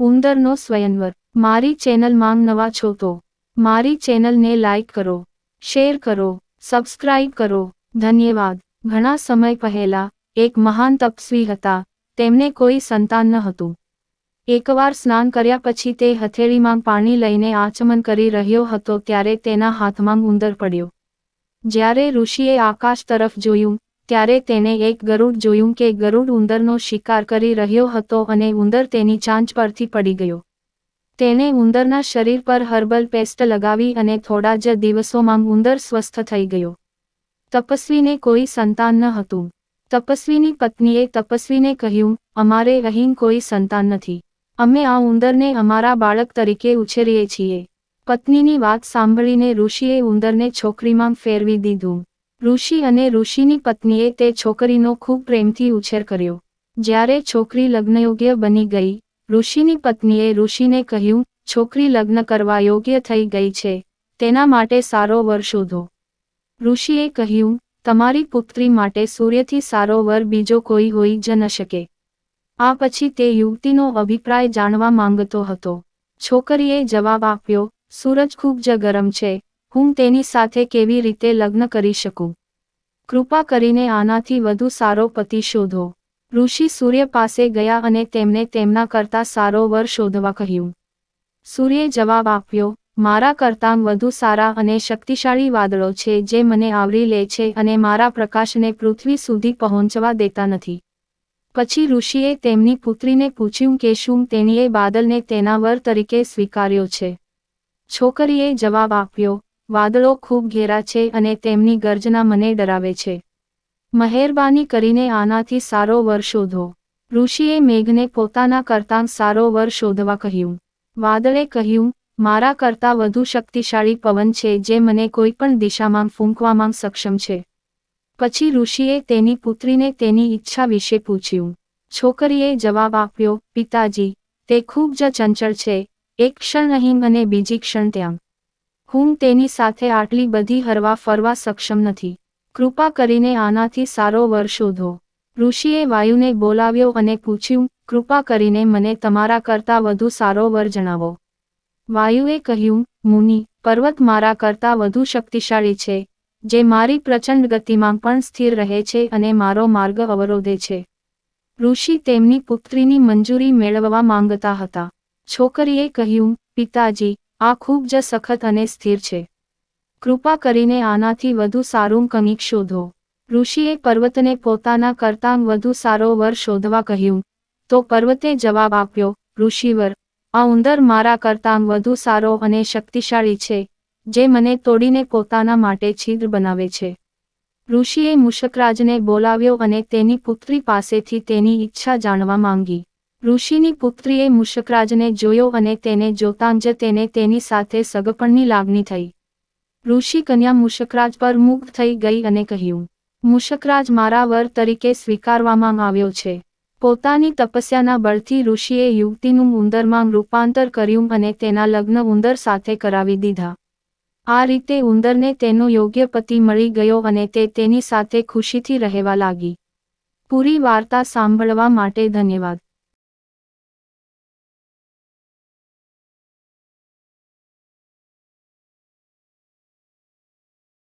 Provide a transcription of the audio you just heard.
ઉંદરનો સ્વયંવર. મારી ચેનલમાં નવા છો તો મારી ચેનલને લાઈક કરો, શેર કરો, સબસ્ક્રાઇબ કરો. ધન્યવાદ. ઘણા સમય પહેલા એક મહાન તપસ્વી હતા. તેમને કોઈ સંતાન ન હતું. એકવાર સ્નાન કર્યા પછી તે હથેળીમાં પાણી લઈને આચમન કરી રહ્યો હતો ત્યારે તેના હાથમાં ઉંદર પડ્યો. જ્યારે ઋષિએ આકાશ તરફ જોયું ત્યારે તેને એક ગરુડ જોયું કે ગરુડ ઉંદરનો શિકાર કરી રહ્યો હતો અને ઉંદર તેની ચાંચ પરથી પડી ગયો. તેને ઉંદરના શરીર પર હર્બલ પેસ્ટ લગાવી અને થોડા જ દિવસોમાં ઉંદર સ્વસ્થ થઈ ગયો. તપસ્વીને કોઈ સંતાન ન હતું. તપસ્વીની પત્નીએ તપસ્વીને કહ્યું, અમારે અહીં કોઈ સંતાન નથી. અમે આ ઉંદરને અમારા બાળક તરીકે ઉછેરીએ છીએ. પત્નીની વાત સાંભળીને ઋષિએ ઉંદરને છોકરીમાં ફેરવી દીધું. ઋષિ અને ઋષિની પત્નીએ તે છોકરીનો ખૂબ પ્રેમથી ઉછેર કર્યો. જ્યારે છોકરી લગ્નયોગ્ય બની ગઈ, ઋષિની પત્નીએ ઋષિને કહ્યું, છોકરી લગ્ન કરવા યોગ્ય થઈ ગઈ છે, તેના માટે સારો વર શોધો. ઋષિએ કહ્યું, તમારી પુત્રી માટે સૂર્યથી સારો વર બીજો કોઈ હોઈ જ ન શકે. આ પછી તે યુવતીનો અભિપ્રાય જાણવા માંગતો હતો. છોકરીએ જવાબ આપ્યો, સૂરજ ખૂબ જ ગરમ છે હું તેની સાથે કેવી રીતે લગ્ન કરી શકું? કૃપા કરીને આનાથી વધુ સારો પતિ શોધો. ઋષિ સૂર્ય પાસે ગયા અને તેમને તેમના કરતાં સારો વર શોધવા કહ્યું. સૂર્યે જવાબ આપ્યો, મારા કરતાં વધુ સારા અને શક્તિશાળી વાદળો છે જે મને આવરી લે છે અને મારા પ્રકાશને પૃથ્વી સુધી પહોંચવા દેતા નથી. પછી ઋષિએ તેમની પુત્રીને પૂછ્યું કે શું તેણીએ બાદલને તેના વર તરીકે સ્વીકાર્યો છે? છોકરીએ જવાબ આપ્યો વાદળો ખૂબ ઘેરા છે અને તેમની ગર્જના મને ડરાવે છે. મહેરબાની કરીને આનાથી સારો વર શોધો. ઋષિએ મેઘને પોતાના કરતાં સારો વર શોધવા કહ્યું. વાદળે કહ્યું, મારા કરતાં વધુ શક્તિશાળી પવન છે જે મને કોઈપણ દિશામાં ફૂંકવામાં સક્ષમ છે. પછી ઋષિએ તેની પુત્રીને તેની ઈચ્છા વિશે પૂછ્યું. છોકરીએ જવાબ આપ્યો, પિતાજી, તે ખૂબ જ ચંચળ છે. એક ક્ષણ અહીં અને બીજી ક્ષણ ત્યાં. હું તેની સાથે આટલી બધી હરવા ફરવા સક્ષમ નથી. કૃપા કરીને આનાથી સારો વર શોધો. ઋષિએ વાયુને બોલાવ્યો અને પૂછ્યું, કૃપા કરીને મને તમારા કરતાં વધુ સારો વર જણાવો. વાયુએ કહ્યું, મુનિ, પર્વત મારા કરતાં વધુ શક્તિશાળી છે, જે મારી પ્રચંડ ગતિમાં પણ સ્થિર રહે છે અને મારો માર્ગ અવરોધે છે. ઋષિ તેમની પુત્રીની મંજૂરી મેળવવા માંગતા હતા. છોકરીએ કહ્યું, પિતાજી આ ખૂબ જ સખત અને સ્થિર છે. કૃપા કરીને આનાથી વધુ સારું કંઈક શોધો. ઋષિએ પર્વતને પોતાના કરતાં વધુ સારો વર શોધવા કહ્યું. તો પર્વતે જવાબ આપ્યો, ઋષિવર, આ ઉંદર મારા કરતાં વધુ સારો અને શક્તિશાળી છે, જે મને તોડીને પોતાના માટે છિદ્ર બનાવે છે. ઋષિએ મુશકરાજને બોલાવ્યો અને તેની પુત્રી પાસેથી તેની ઈચ્છા જાણવા માંગી. ઋષિની પુત્રીએ મુશકરાજને જોયો અને તેને જોતાં જ તેને તેની સાથે સગપણની લાગણી થઈ. ઋષિ કન્યા મુશકરાજ પર મુગ્ધ થઈ ગઈ અને કહ્યું મુશકરાજ મારા વર તરીકે સ્વીકારવામાં આવ્યો છે. પોતાની તપસ્યાના બળથી ઋષિએ યુવતીનું ઉંદરમાં રૂપાંતર કર્યું અને તેના લગ્ન ઉંદર સાથે કરાવી દીધા. આ રીતે ઉંદરને તેનો યોગ્ય પતિ મળી ગયો અને તે તેની સાથે ખુશીથી રહેવા લાગી. પૂરી વાર્તા સાંભળવા માટે ધન્યવાદ.